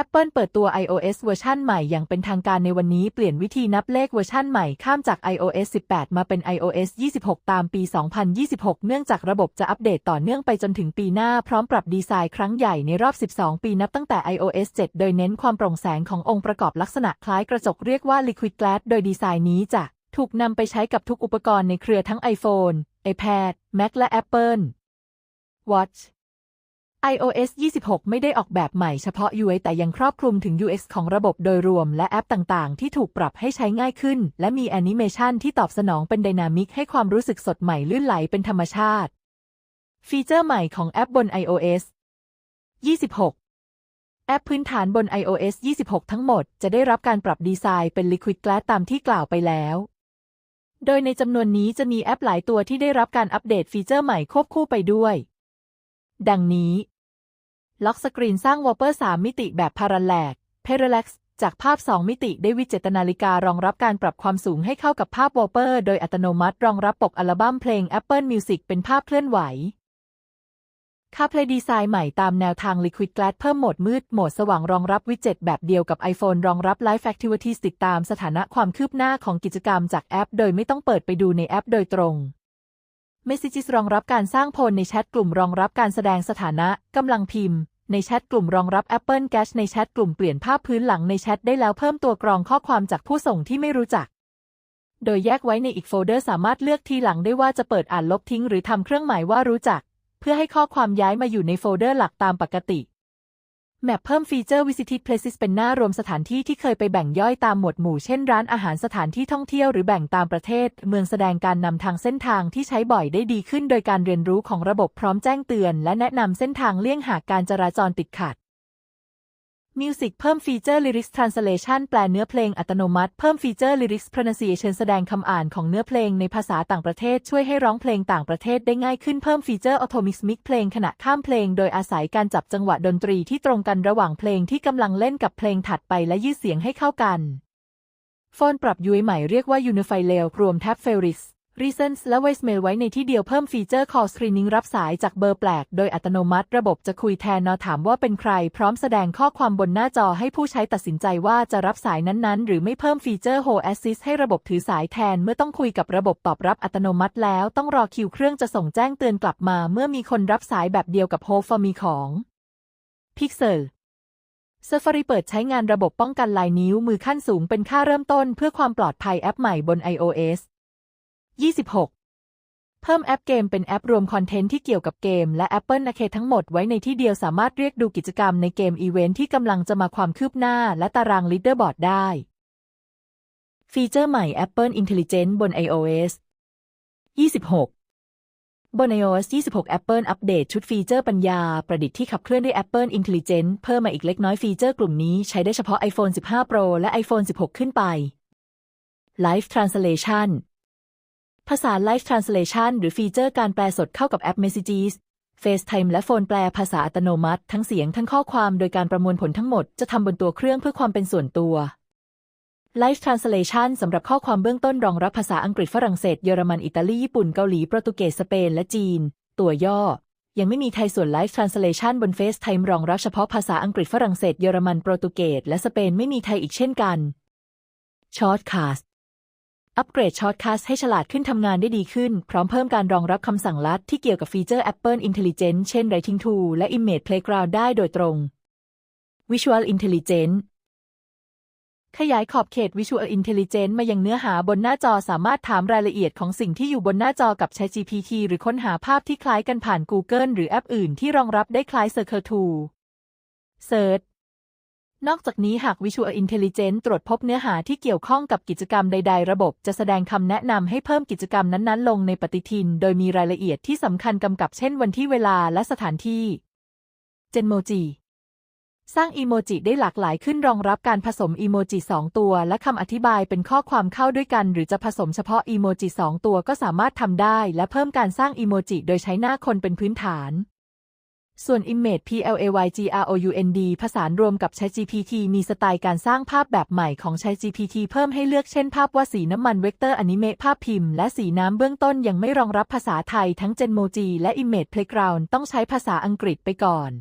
Apple เปิดตัว iOS เวอร์ชันใหม่อย่างเป็นทางการในวันนี้เปลี่ยนวิธีนับเลขเวอร์ชันใหม่ข้ามจาก iOS 18 มาเป็น iOS 26 ตามปี 2026 เนื่องจากระบบจะอัปเดตต่อเนื่องไปจนถึงปีหน้าพร้อมปรับดีไซน์ครั้งใหญ่ในรอบ 12 ปีนับตั้งแต่ iOS 7 โดยเน้นความโปร่งแสงขององค์ประกอบลักษณะคล้ายกระจกเรียกว่า Liquid Glass โดยดีไซน์นี้จะถูกนำไปใช้กับทุกอุปกรณ์ในเครือทั้ง iPhone, iPad, Mac และ Apple Watch iOS 26 ไม่ได้ออกแบบใหม่เฉพาะ UI แต่ยังครอบคลุมถึง UX ของระบบโดยรวมและแอปต่างๆ ที่ถูกปรับให้ใช้ง่ายขึ้น และมีแอนิเมชันที่ตอบสนองเป็นไดนามิกให้ความรู้สึกสดใหม่ลื่นไหลเป็นธรรมชาติ ฟีเจอร์ใหม่ของแอปบน iOS 26 แอปพื้นฐานบน iOS 26 ทั้งหมดจะได้รับการปรับดีไซน์เป็น Liquid Glass ตามที่กล่าวไปแล้วโดยในจำนวนนี้จะมีแอปหลายตัวที่ได้รับการอัปเดตฟีเจอร์ใหม่ควบคู่ไปด้วย ดังนี้ ล็อกสกรีนสร้างวอลเปอร์3มิติแบบพาราแลก Parallax จากภาพ 2 มิติได้วิจตนาฬิการองรับการปรับความสูงให้เข้ากับภาพวอลเปอร์โดยอัตโนมัติรองรับปกอัลบั้มเพลง Apple Music เป็นภาพเคลื่อนไหว CarPlay ดีไซน์ใหม่ตามแนวทาง Liquid Glass เพิ่มโหมดมืด โหมดสว่างรองรับวิจ็ตแบบเดียวกับ iPhone รองรับ Live Activities ติดตามสถานะความคืบหน้าของกิจกรรมจากแอป โดยไม่ต้องเปิดไปดูในแอปโดยตรง Messages รองรับการสร้างโพลในแชทกลุ่มรองรับการแสดงสถานะกำลังพิมพ์ ในแชทกลุ่มรองรับ Apple Cash ในแชทกลุ่มเปลี่ยนภาพพื้นหลังในแชทได้แล้วเพิ่มตัวกรองข้อความจากผู้ส่งที่ไม่รู้จัก โดยแยกไว้ในอีกโฟลเดอร์สามารถเลือกทีหลังได้ว่าจะเปิดอ่านลบทิ้งหรือทำเครื่องหมายว่ารู้จัก เพื่อให้ข้อความย้ายมาอยู่ในโฟลเดอร์หลักตามปกติ แมปเพิ่มฟีเจอร์ Visited Places เป็นหน้ารวมสถานที่ที่เคยไปแบ่งย่อยตามหมวดหมู่ เช่นร้านอาหารสถานที่ท่องเที่ยวหรือแบ่งตามประเทศ เมืองแสดงการนำทางเส้นทางที่ใช้บ่อยได้ดีขึ้น โดยการเรียนรู้ของระบบพร้อมแจ้งเตือน และแนะนำเส้นทางเลี่ยงหากการจราจรติดขัด Music เพิ่มฟีเจอร์ Lyrics Translation แปลเนื้อเพลงอัตโนมัติ เพิ่มฟีเจอร์ Lyrics Pronunciation แสดงคำอ่านของเนื้อเพลงในภาษาต่างประเทศ ช่วยให้ร้องเพลงต่างประเทศได้ง่ายขึ้น เพิ่มฟีเจอร์ Auto Mix Mix เพลงขณะข้ามเพลง โดยอาศัยการจับจังหวะดนตรีที่ตรงกันระหว่างเพลงที่กำลังเล่นกับเพลงถัดไปและยืดเสียงให้เข้ากันโฟนปรับยุ้ยใหม่เรียกว่า Unify Layout รวม Reasons และ Voicemail ไว้ในที่เดียวเพิ่มฟีเจอร์ Call Screening รับสายจากเบอร์แปลก โดยอัตโนมัติระบบจะคุยแทนนอถามว่าเป็นใคร พร้อมแสดงข้อความบนหน้าจอให้ผู้ใช้ตัดสินใจว่าจะรับสายนั้นๆ หรือไม่เพิ่มฟีเจอร์ Hold Assist ให้ระบบถือสายแทน เมื่อต้องคุยกับระบบตอบรับอัตโนมัติแล้วต้องรอคิวเครื่องจะส่งแจ้งเตือนกลับมา เมื่อมีคนรับสายแบบเดียวกับ Hold for Me ของ Pixel Safari เปิดใช้งานระบบป้องกันลายนิ้วมือขั้นสูงเป็นค่าเริ่มต้นเพื่อความปลอดภัยแอปใหม่บน iOS 26 เพิ่มแอปเกมเป็นแอปรวมคอนเทนต์ที่เกี่ยวกับเกมและ Apple Arcade ทั้งหมดไว้ในที่เดียวสามารถเรียกดูกิจกรรมในเกมอีเวนท์ที่กำลังจะมาความคืบหน้าและตารางลีดเดอร์บอร์ดได้ ฟีเจอร์ใหม่ Apple Intelligence บน iOS 26 บน iOS 26 Apple อัปเดตชุดฟีเจอร์ปัญญา ประดิษฐ์ที่ขับเคลื่อนด้วย Apple Intelligence เพิ่มมาอีกเล็กน้อยฟีเจอร์กลุ่มนี้ใช้ได้เฉพาะ iPhone 15 Pro และ iPhone 16 ขึ้นไป Live Translation ภาษา Live Translation หรือฟีเจอร์การแปลสดเข้ากับแอป Messages FaceTime และโฟนแปลภาษาอัตโนมัติ ทั้งเสียงทั้งข้อความโดยการประมวลผลทั้งหมดจะทำบนตัวเครื่องเพื่อความเป็นส่วนตัว Live Translation สำหรับข้อความเบื้องต้นรองรับภาษาอังกฤษฝรั่งเศสเยอรมันอิตาลีญี่ปุ่นเกาหลีโปรตุเกสสเปนและจีน ตัวย่อ ยังไม่มีไทยส่วน Live Translation บน FaceTime รองรับเฉพาะภาษาอังกฤษฝรั่งเศสเยอรมันโปรตุเกสและสเปนไม่มีไทยอีกเช่นกัน Shortcast อัปเกรดช็อตคัสให้ฉลาดขึ้นทำงานได้ดีขึ้น พร้อมเพิ่มการรองรับคำสั่งลัดที่เกี่ยวกับฟีเจอร์ Apple Intelligence เช่น Writing Tool และ Image Playground ได้โดยตรง Visual Intelligence ขยายขอบเขต Visual Intelligence มายังเนื้อหาบนหน้าจอสามารถถามรายละเอียดของสิ่งที่อยู่บนหน้าจอกับ ChatGPT หรือค้นหาภาพที่คล้ายกันผ่าน Google หรือแอปอื่นที่รองรับได้คล้าย Circle Tool Search นอกจากนี้หาก Visual Intelligence ตรวจพบเนื้อหาที่เกี่ยวข้องกับกิจกรรมใด ๆ ระบบจะแสดงคำแนะนำให้เพิ่มกิจกรรมนั้น ๆ ลงในปฏิทิน โดยมีรายละเอียดที่สำคัญกำกับเช่นวันที่เวลาและสถานที่ Genmoji สร้างอีโมจิได้หลากหลายขึ้นรองรับการผสมอีโมจิ2ตัว และคำอธิบายเป็นข้อความเข้าด้วยกัน หรือจะผสมเฉพาะอีโมจิ2ตัวก็สามารถทำได้ และเพิ่มการสร้างอีโมจิโดยใช้หน้าคนเป็นพื้นฐาน ส่วน Image PLAYGROUND ผสานรวมกับ ChatGPT มีสไตล์การสร้างภาพแบบใหม่ของ ChatGPT เพิ่มให้เลือกเช่นภาพว่าสีน้ำมันเวกเตอร์อนิเมะภาพพิมพ์และสีน้ำเบื้องต้นยังไม่รองรับภาษาไทยทั้ง Genmoji และ Image Playground ต้องใช้ภาษาอังกฤษไปก่อน